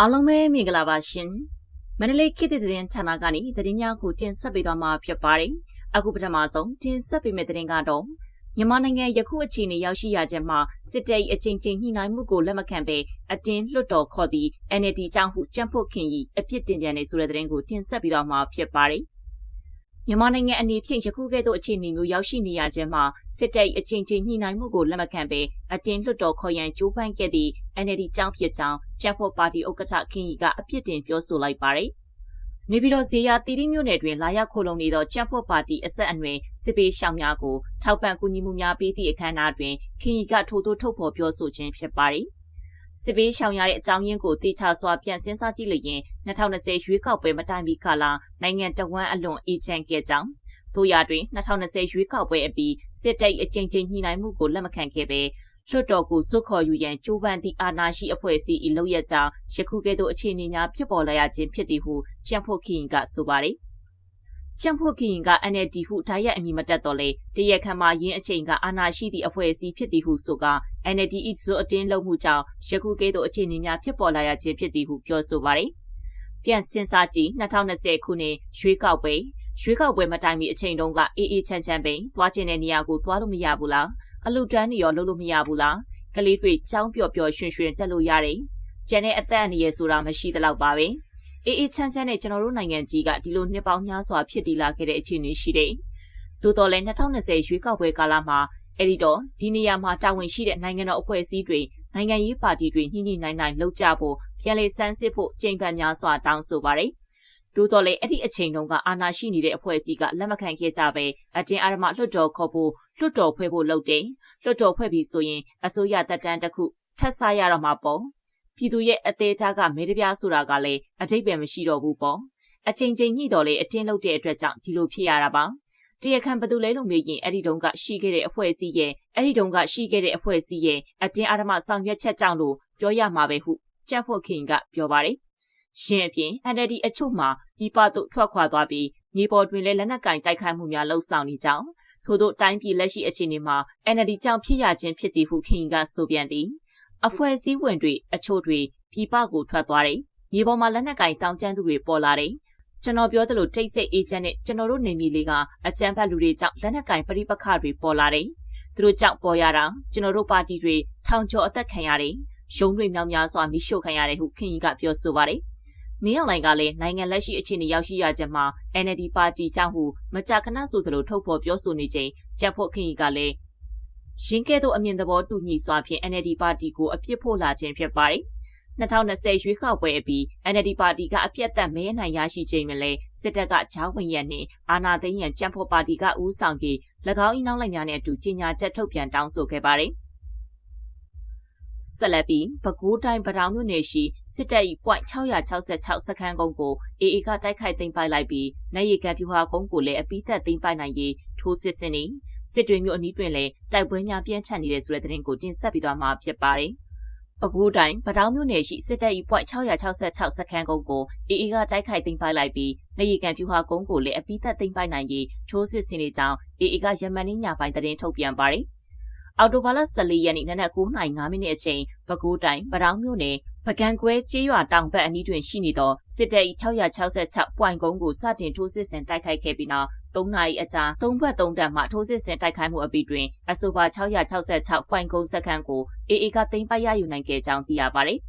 အားလုံးပဲမင်္ဂလာပါရှင်မန္တလေးခေတ်သစ်သတင်းဌာနကနေသတင်းများကိုတင်ဆက်ပေးသွားမှာဖြစ်ပါတယ်အခုပထမဆုံးတင်ဆက်ပေးမယ့်သတင်းကတော့မြန်မာနိုင်ငံယခုအခြေအနေရောက်ရှိရခြင်းမှာစစ်တပ်၏အကြိမ်ကြိမ်ညှိနှိုင်းမှုကိုလက်မခံဘဲအတင်းလွတ်တော်ခေါ်သည့် NLD ကြောင့်ဟုကြံ့ဖို့ခင်၏အပြစ်တင်ပြန်နေဆိုတဲ့သတင်းကိုတင်ဆက်ပေးသွားမှာဖြစ်ပါတယ် မြန်မာနိုင်ငံအနေဖြင့်ယခုကဲ့သို့အခြေအနေမျိုးရောက်ရှိနေရခြင်းမှာစစ်တပ်အချင်းချင်းညှိနှိုင်းမှုကိုလက်မခံဘဲအတင်းလွတ်တော်ခေါ်ရန်ကြိုးပမ်းခဲ့သည့် NLD ကြောင့်ဖြစ်ကြောင်းကျန်းဖို့ပါတီဥက္ကဋ္ဌခင်ကြီးကအပြစ်တင်ပြောဆိုလိုက်ပါတယ်။နေပြည်တော်ဇေယျတီတီမြို့နယ်တွင်လာရောက်ခိုလုံနေသောကျန်းဖို့ပါတီအဆက်အနွယ်စစ်ပေးရှောင်များကိုထောက်ပံ့ကူညီမှုများပေးသည့်အခမ်းအနားတွင်ခင်ကြီးကထိုးထိုးထုတ်ဖော်ပြောဆိုခြင်းဖြစ်ပါတယ်။ စစ်ပေးရှောင်ရတဲ့အကြောင်းရင်းကိုတေချာစွာပြန်စဉ်းစားကြည့်လျင်2020ရွေးကောက်ပွဲမတိုင်မီကာလနိုင်ငံတဝန်းအလွန်အေးချမ်းခဲ့ကြောင်းတို့ရတွင်2020ရွေးကောက်ပွဲအပြီးစစ်တပ်အကြိမ်ကြိမ်ညှိနှိုင်းမှုကိုလက်မခံခဲ့ပဲလွှတ်တော်ကိုစွတ်ခေါ်ယူရန်ကြိုးပမ်းသည့်အာဏာရှိအဖွဲ့အစည်း၏လုပ်ရကြောင်းယခုကဲ့သို့အခြေအနေများဖြစ်ပေါ်လာရခြင်းဖြစ်သည်ဟုကြံ့ဖို့ခင်ကဆိုပါတယ်။ ကျန့်ဖို့ခင်က NLD ဟုဓာတ်ရိုက်အမိမတက်တော့လေတရက်ခမ်းမှာရင်းအချိန်ကအာဏာရှိသည့်အဖွဲ့အစည်းဖြစ်သည်ဟုဆိုက NLD ၏ဇိုအတင်းလုံးမှုကြောင့်ယခုကဲ့သို့အခြေအနေများဖြစ်ပေါ်လာရခြင်းဖြစ်သည်ဟုပြောဆိုပါတယ်။ပြန်စင်စားကြည့်2020ခုနှစ်ရွေးကောက်ပွဲရွေးကောက်ပွဲမတိုင်မီအချိန်တုန်းကအေးအေးချမ်းချမ်းပင်သွားကျင်တဲ့နေရာကိုသွားလို့မရဘူးလားအလူတန်းနေရောလုပ်လို့မရဘူးလားကလေးတွေចောင်းပျော်ပျော်ရွှင်ရွှင်တက်လို့ရတယ်ကျန်တဲ့အသက်အန္တရာယ်ဆိုတာမရှိသလောက်ပါပဲ။ အေးအေးချမ်းချမ်းနဲ့ကျွန်တော်တို့နိုင်ငံကြီးကဒီလိုနှစ်ပေါင်းများစွာဖြစ်တည်လာခဲ့တဲ့အခြေအနေရှိတယ်။သို့တော်လည်း2020ရွေးကောက်ပွဲကာလမှာအဲ့ဒီတော့ဒီနေရာမှာတာဝန်ရှိတဲ့နိုင်ငံတော်အဖွဲ့အစည်းတွေနိုင်ငံရေးပါတီတွေညှိနှိုင်းနိုင်လှုပ်ကြဖို့ပြန်လည်စမ်းစစ်ဖို့ကြိမ်ပန်များစွာတောင်းဆိုပါတယ်။သို့တော်လည်းအဲ့ဒီအချိန်တုန်းကအာဏာရှိနေတဲ့အဖွဲ့အစည်းကလက်မခံခဲ့ကြပဲအတင်းအဓမ္မလွှတ်တော်ခေါ်ဖို့လွှတ်တော်ဖွဲ့ဖို့လုပ်တယ်။လွှတ်တော်ဖွဲ့ပြီးဆိုရင်အစိုးရတပ်တန်းတစ်ခုထပ်ဆရတော့မှာပေါ့။ ပြည်သူရဲ့အသေးချာကမဲတပြားဆိုတာကလည်းအတိတ်ပဲမရှိတော့ဘူးပေါ့အချိန်ချင်းညှိတော်လေအတင်းလုပ်တဲ့အတွက်ကြောင့်ဒီလိုဖြစ်ရတာပါတရခံဘသူလဲလို့မေးရင်အဲ့ဒီတုန်းကရှိခဲ့တဲ့အဖွဲ့အစည်းရဲ့အဲ့ဒီတုန်းကရှိခဲ့တဲ့အဖွဲ့အစည်းရဲ့အတင်းအဓမ္မဆောင်ရွက်ချက်ကြောင့်လို့ပြောရမှာပဲဟုကြက်ဖို့ခင်ကပြောပါတယ်ရှင်အပြင် NLD အချို့မှာပြည်ပသို့ထွက်ခွာသွားပြီးမြေပေါ်တွင်လည်းလက်နက်ကင်တိုက်ခိုက်မှုများလှုပ်ဆောင်နေကြောင်းထို့သောတိုင်းပြည်လက်ရှိအခြေအနေမှာ NLD ကြောင့်ဖြစ်ရခြင်းဖြစ်သည်ဟုခင်ကဆိုပြန်သည် အဖွဲ့အစည်းဝင်တွေအချို့တွေပြည်ပကိုထွက်သွားတယ်။မြေပေါ်မှာလက်နက်ကင်တောင်ကျမ်းသူတွေပေါ်လာတယ်။ကျွန်တော်ပြောသလိုတိတ်ဆိတ်အေဂျင့်နဲ့ကျွန်တော်တို့နေမြေလေးကအကြမ်းဖက်လူတွေကြောင့်လက်နက်ကင်ပရိပခတွေပေါ်လာတယ်။သူတို့ကြောင့်ပေါ်ရတာကျွန်တော်တို့ပါတီတွေထောင်ကျော်အသက်ခံရတယ်။ရုံးတွေမြောက်များစွာမိရှို့ခံရတယ်ဟုခင်ကြီးကပြောဆိုပါတယ်။မင်းအောင်လိုင်ကလည်းနိုင်ငံလက်ရှိအခြေအနေရောက်ရှိရခြင်းမှာ NLD ပါတီကြောင့်ဟုမကြာခဏဆိုသလိုထုတ်ဖော်ပြောဆိုနေချိန်ကြက်ဖို့ခင်ကြီးကလည်း ရင်းကဲ့သို့အမြင်သဘောတူညီစွာဖြင့် NLD ပါတီကိုအပြစ်ဖို့လာခြင်းဖြစ်ပါတယ်။2020ရွေးကောက်ပွဲအပြီး NLD ပါတီကအပြတ်သက်မဲနိုင်ရရှိခြင်းမလဲစစ်တပ်ကဂျောင်းဝင်ရနှင့်အာဏာသိမ်းရန်ကြံ့ဖို့ပါတီကဦးဆောင်ပြီး၎င်း၏နောက်လိုက်များနဲ့အတူကြေညာချက်ထုတ်ပြန်တောင်းဆိုခဲ့ပါတယ်။ဆက်လက်ပြီးပဲခူးတိုင်းပတောင်မြို့နယ်ရှိစစ်တပ်၏ပွိုင့်666စခန်းကုန်းကိုအေအေကတိုက်ခိုက်သိမ်းပိုက်လိုက်ပြီးနိုင်ရီကပြူဟာကုန်းကိုလည်းအပိသက်သိမ်းပိုက်နိုင်ရေးထိုးစစ်ဆင်နေ စစ်တွေမျိုးအနီးတွင်လည်းတိုက်ပွဲများပြင်းထန်နေတဲ့ဆိုတဲ့သတင်းကိုတင်ဆက်ပြီးသွားမှာဖြစ်ပါတယ်။ပဲခူးတိုင်းပတောင်မြို့နယ်ရှိစစ်တပ်၏ပွိုင့်666စခန်းကုန်းကိုအေအေကတိုက်ခိုက်သိမ်းပိုက်လိုက်ပြီးနိုင်ရီကပြူဟာကုန်းကိုလည်းအပိသက်သိမ်းပိုက်နိုင်ရေးထိုးစစ်ဆင်နေကြောင်းအေအေကယမန်နေ့ညပိုင်းသတင်းထုတ်ပြန်ပါတယ်။အော်တိုဘာလ14ရက်နေ့နနက်9:05မိနစ်အချိန်ပဲခူးတိုင်းပတောင်မြို့နယ်ပကံကွဲကျေးရွာတောင်ဘက်အနီးတွင်ရှိနေသောစစ်တပ်၏666ပွိုင်ကုန်းကိုစတင်ထိုးစစ်ဆင်တိုက်ခိုက်ခဲ့ပြီးနောက် 3နာရီအကြာ3ဘက်3တပ်မှထိုးစစ်ဆင်တိုက်ခိုက်မှုအပြီးတွင်အဆိုပါ666ပွိုင်ကုန်းစခန်းကိုအေအေကသိမ်းပိုက်ရယူနိုင်ခဲ့ကြောင်းသိရပါသည်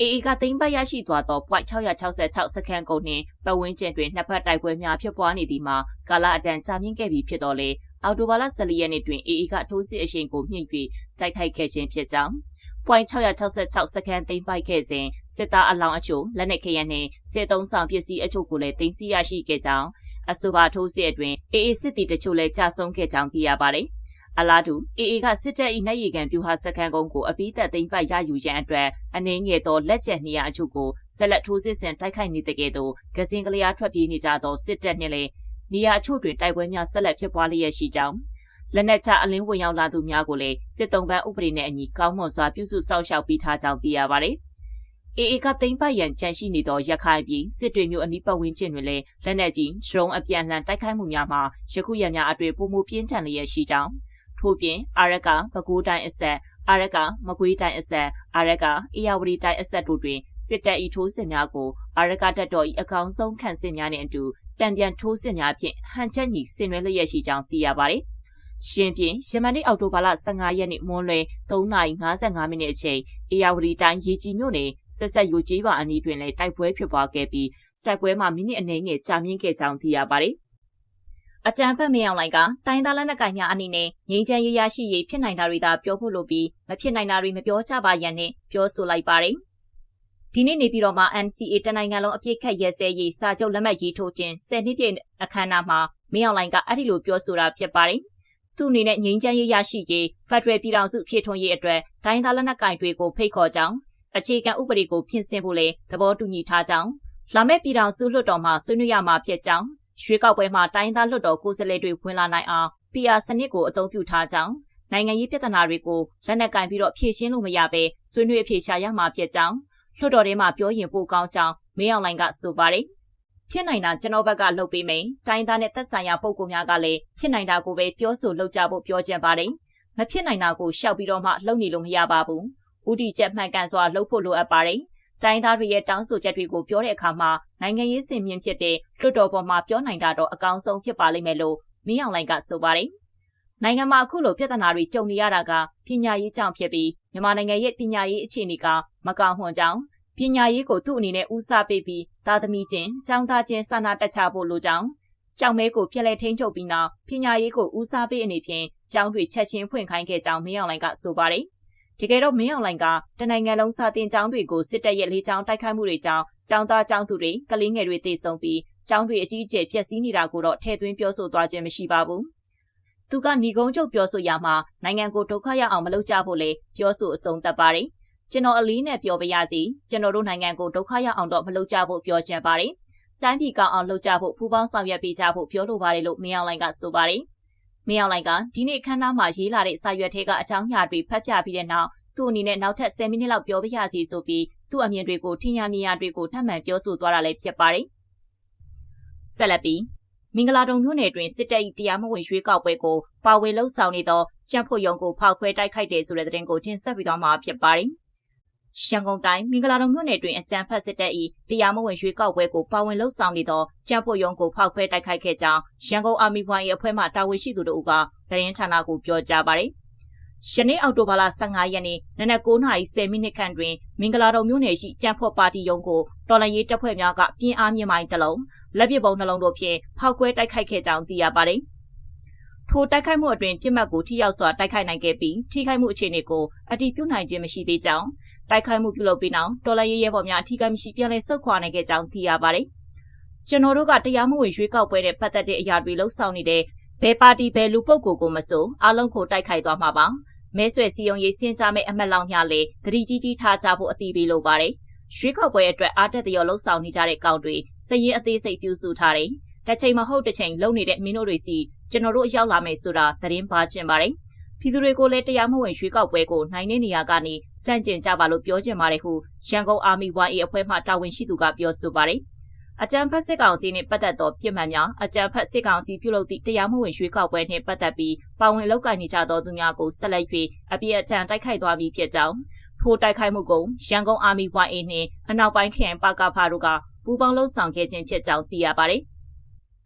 အေအေကသိမ်းပိုက်ရရှိသွားသော point 666စခန်းကုန်နှင့်ပတ်ဝန်းကျင်တွင်နှစ်ဖက်တိုက်ပွဲများဖြစ်ပွားနေသည်မှာကာလအတန်ကြာမြင့်ခဲ့ပြီဖြစ်တော်လေအော်တိုဘာလ14ရက်နေ့တွင် AA ကထိုးစစ်အရှိန်ကိုမြင့်၍တိုက်ခိုက်ခဲ့ခြင်းဖြစ်ကြောင်း point 666စကန်သိမ်းပိုက်ခဲ့စဉ်စစ်သားအလောင်းအချို့လက်နက်ခဲယမ်းနှင့်စစ်သုံးဆောင်ပစ္စည်းအချို့ကိုလည်းတင်စီရရှိခဲ့ကြောင်းအဆိုပါထိုးစစ်အတွင်း AA စစ်တီတချို့လည်းကြာဆုံးခဲ့ကြောင်းသိရပါတယ်အလားတူ AA ကစစ်တပ်၏နိုင်ရီကန်ပြူဟာစကန်ကုန်းကိုအပိသက်သိမ်းပိုက်ရယူရန်အတွက်အနေငယ်သောလက်ကျန်နေရာအချို့ကိုဆက်လက်ထိုးစစ်ဆင်တိုက်ခိုက်နေတဲ့ကဲ့သို့ဂဇင်ကလျာထွက်ပြေးနေကြသောစစ်တပ်နှင့်လည်းနေရာအချို့တွင်တိုက်ပွဲများဆက်လက်ဖြစ်ပွားလျက်ရှိကြောင်း လက်နက်ချအလင်းဝင်ရောက်လာသူများကိုလည်းစစ်တုံးပန်းဥပဒေနဲ့အညီကောင်းမွန်စွာပြုစုစောင့်ရှောက်ပေးထားကြောင်းသိရပါတယ်။အေအေကသိမ်းပိုက်ရန်ကြံရှိနေသောရခိုင်ပြည်စစ်တွေမျိုးအနီးပတ်ဝန်းကျင်တွင်လည်းလက်နက်ကြီးဒရုန်းအပြန်လှန်တိုက်ခိုက်မှုများမှာယခုရက်များအတွင်ပုံမှုပြင်းထန်လျက်ရှိကြောင်းထို့ပြင်အာရကပဲခူးတိုင်းအဆက်အာရက်ကမကွေးတိုင်းအဆက်အာရက်ကအေယာဝတီတိုင်းအဆက်တို့တွင်စစ်တပ်၏ထိုးစစ်များကိုအာရက်ကတပ်တော်၏အကောင်းဆုံးခံစစ်များနှင့်အတူတံပြန်ထိုးစစ်များဖြင့်ဟန်ချက်ညီဆင်နွှဲလျက်ရှိကြောင်းသိရပါသည်။ ရှင်ပြင်းယမန်နေ့အောက်တိုဘာလ15ရက်နေ့မွန်းလွဲ3:55မိနစ်အချိန်အေယာဝတီတိုင်းရေကြီးမြို့နယ်ဆက်ဆက်ယူကြီးပါအနီးတွင်လည်းတိုက်ပွဲဖြစ်ပွားခဲ့ပြီးတိုက်ပွဲမှာမိနစ်အနည်းငယ်ကြာမြင့်ခဲ့ကြောင်းသိရပါတယ်။အကြံဖက်မင်းအောင်လိုင်ကတိုင်းသားလက်နက်ကိုင်များအနေနဲ့ငြိမ်းချမ်းရေးရရှိရေးဖြစ်နိုင်တာတွေသာပြောဖို့လိုပြီးမဖြစ်နိုင်တာတွေမပြောကြပါရန်နဲ့ပြောဆိုလိုက်ပါတယ်။ဒီနေ့နေပြည်တော်မှာ NCA တနိုင်ငံလုံးအပြည့်ခတ်ရဲစဲရေးစာချုပ်လက်မှတ်ရေးထိုးခြင်း10နှစ်ပြည့်အခမ်းအနားမှာမင်းအောင်လိုင်ကအဲ့ဒီလိုပြောဆိုတာဖြစ်ပါတယ်။ သူ့အနေနဲ့ငြိမ်းချမ်းရေးရရှိရေးဖက်ဒရယ်ပြည်ထောင်စုဖြစ်ထွန်းရေးအတွက်တိုင်းသားလက်နက်ကိုင်တွေကိုဖိတ်ခေါ်ကြောင်းအခြေခံဥပဒေကိုပြင်ဆင်ဖို့လေသဘောတူညီထားကြောင်းလာမယ့်ပြည်ထောင်စုလွှတ်တော်မှာဆွေးနွေးရမှာဖြစ်ကြောင်းရွေးကောက်ပွဲမှာတိုင်းသားလွှတ်တော်ကိုယ်စားလှယ်တွေဝင်လာနိုင်အောင် PR စနစ်ကိုအသုံးပြုထားကြောင်းနိုင်ငံရေးပြဿနာတွေကိုလက်နက်ကင်ပြီးတော့ဖြေရှင်းလို့မရဘဲဆွေးနွေးအဖြေရှာရမှာဖြစ်ကြောင်းလွှတ်တော်ထဲမှာပြောရင်ပိုကောင်းကြောင်းမင်းအောင်လှိုင်ကဆိုပါတယ် ဖြစ်နိုင်တာကျွန်တော်ဘက်ကလှုပ်ပေးမယ်။တိုင်းသားနဲ့သက်ဆိုင်ရာပုံကူများကလည်းဖြစ်နိုင်တာကိုပဲပြောဆိုလုပ်ကြဖို့ပြောကြပါတယ်။မဖြစ်နိုင်တာကိုရှောက်ပြီးတော့မှလှုပ်နေလို့မရပါဘူး။ဦးတီချက်မှန်ကန်စွာလှုပ်ဖို့လိုအပ်ပါတယ်။တိုင်းသားတွေရဲ့တောင်းဆိုချက်တွေကိုပြောတဲ့အခါမှာနိုင်ငံရေးစင်မြင့်ဖြစ်တဲ့လွှတ်တော်ပေါ်မှာပြောနိုင်တာတော့အကောင်းဆုံးဖြစ်ပါလိမ့်မယ်လို့မင်းအောင်လှိုင်ကဆိုပါတယ်။နိုင်ငံမှာအခုလိုပြဿနာတွေကြုံနေရတာကပညာရေးကြောင့်ဖြစ်ပြီးမြန်မာနိုင်ငံရဲ့ပညာရေးအခြေအနေကမကောင်းဟွန်ကြောင်းပညာရေးကိုသူ့အနေနဲ့ဦးစားပေးပြီး သားသမီးချင်းចောင်းသားချင်းစာနာတက်ချဖို့လိုကြောင်းကြောင်မဲကိုပြက်လက်ထိန်ချုပ်ပြီးနောက်ပညာရေးကိုဦးစားပေးအနေဖြင့်ကျောင်းတွေချက်ချင်းဖွင့်ခိုင်းခဲ့ကြောင်းမင်းအောင်လှိုင်ကဆိုပါတယ်။တကယ်တော့မင်းအောင်လှိုင်ကတနိုင်ငံလုံးစာတင်ကျောင်းတွေကိုစစ်တပ်ရဲ့လေးချောင်းတိုက်ခိုက်မှုတွေကြောင့်ကျောင်းသားကျောင်းသူတွေကလေးငယ်တွေတေဆုံးပြီးကျောင်းတွေအကြီးအကျယ်ပျက်စီးနေတာကိုတော့ထည့်သွင်းပြောဆိုသွားခြင်းမရှိပါဘူး။သူကညီကုန်းချုပ်ပြောဆိုရမှာနိုင်ငံကိုဒုက္ခရောက်အောင်မလုပ်ကြဖို့လေပြောဆိုအဆုံးသတ်ပါတယ်။ ကျွန်တော်အလေးနဲ့ပြောပြရစီကျွန်တော်တို့နိုင်ငံကိုဒုက္ခရောက်အောင်တော့မလုပ်ကြဖို့ပြောချင်ပါတယ်။တိုင်းပြည်ကောင်းအောင်လုပ်ကြဖို့ပူးပေါင်းဆောင်ရွက်ပေးကြဖို့ပြောလိုပါတယ်လို့မင်းအောင်လှိုင်ကဆိုပါတယ်။မင်းအောင်လှိုင်ကဒီနေ့ခန်းသားမှာရေးလာတဲ့စာရွက်ထဲကအကြောင်းအရာတွေဖတ်ပြပြီးတဲ့နောက်သူ့အနေနဲ့နောက်ထပ်10မိနစ်လောက်ပြောပြရစီဆိုပြီးသူ့အမြင်တွေကိုထင်ရမြင်ရတွေကိုထပ်မံပြောဆိုသွားတာလည်းဖြစ်ပါတယ်။ဆက်လက်ပြီးမင်္ဂလာတုံမြို့နယ်တွင်စစ်တပ်၏တရားမဝင်ရွေးကောက်ပွဲကိုပါဝင်လှုပ်ဆောင်နေသောကြံ့ဖို့ရုံကိုဖောက်ခွဲတိုက်ခိုက်တဲ့ဆိုတဲ့သတင်းကိုတင်ဆက်ပြီးသွားမှာဖြစ်ပါတယ်။ ရန်ကုန်တိုင်းမင်္ဂလာတုံမြို့နယ်တွင်အကြံဖတ်စစ်တပ်၏တရားမဝင်ရွေးကောက်ပွဲကိုပါဝင်လှုပ်ဆောင်နေသောကြံ့ဖို့ရုံကိုဖောက်ခွဲတိုက်ခိုက်ခဲ့ကြောင်းရန်ကုန်အာမီဝိုင်းအဖွဲ့မှတာဝန်ရှိသူတို့ကသတင်းဌာနကိုပြောကြားပါတယ်။ယနေ့အောက်တိုဘာလ15ရက်နေ့နနက်9:10မိနစ်ခန့်တွင်မင်္ဂလာတုံမြို့နယ်ရှိကြံ့ဖို့ပါတီရုံးကိုတော်လန်ရေးတပ်ဖွဲ့များကပြင်းအားမြင့်မိုင်းတစ်လုံးလက်ပစ်ပုံနှလုံးတို့ဖြင့်ဖောက်ခွဲတိုက်ခိုက်ခဲ့ကြောင်းသိရပါတယ်။ ထိုတိုက်ခိုက်မှုအတွင်းပြစ်မှတ်ကိုထိရောက်စွာတိုက်ခိုက်နိုင်ခဲ့ပြီးထိခိုက်မှုအခြေအနေကိုအတိပြုနိုင်ခြင်းမရှိသေးကြောင်းတိုက်ခိုက်မှုပြုလုပ်ပြီးနောက်တော်လရဲရဲဘော်များထိခိုက်မရှိပြန်လည်ဆုတ်ခွာနိုင်ခဲ့ကြောင်းသိရပါတယ်။ကျွန်တော်တို့ကတရားမဝင်ရွေးကောက်ပွဲနဲ့ပတ်သက်တဲ့အရာတွေလှုပ်ဆောင်နေတဲ့ဘယ်ပါတီဘယ်လူပုဂ္ဂိုလ်ကိုမဆိုအလုံးကိုတိုက်ခိုက်သွားမှာပါ။မဲဆွယ်စီယုံရေးစင်ကြမဲ့အမတ်လောင်များလည်းသတိကြီးကြီးထားကြဖို့အတီးပေးလိုပါတယ်။ရွေးကောက်ပွဲအတွက်အားတက်တရောလှုပ်ဆောင်နေကြတဲ့ကောင်တွေစည်ရင်အသေးစိတ်ပြုစုထားတယ်။တစ်ချိန်မဟုတ်တစ်ချိန်လုံနေတဲ့မင်းတို့တွေစီ ကျွန်တော်တို့ရောက်လာမယ်ဆိုတာသတင်းပါကျင်ပါတယ်။ပြည်သူတွေကိုလည်းတရားမဝင်ရွေးကောက်ပွဲကိုနိုင်တဲ့နေရာကနေစန့်ကျင်ကြပါလို့ပြောချင်ပါတယ်ဟုရန်ကုန်အာမီ YA အဖွဲ့မှတာဝန်ရှိသူကပြောဆိုပါတယ်။အကြံဖက်စစ်ကောင်စီနှင့်ပတ်သက်သောပြည်မှန်များအကြံဖက်စစ်ကောင်စီပြုလုပ်သည့်တရားမဝင်ရွေးကောက်ပွဲနှင့်ပတ်သက်ပြီးပါဝင်လောက်ကိုင်နေကြသောသူများကိုဆက်လက်၍အပြည့်အထန်တိုက်ခိုက်သွားမည်ဖြစ်ကြောင်းထိုတိုက်ခိုက်မှုကိုရန်ကုန်အာမီ YA နှင့်အနောက်ပိုင်းခရိုင်ပါကဖာတို့ကပူးပေါင်းလှုပ်ဆောင်ခဲ့ခြင်းဖြစ်ကြောင်းသိရပါတယ်။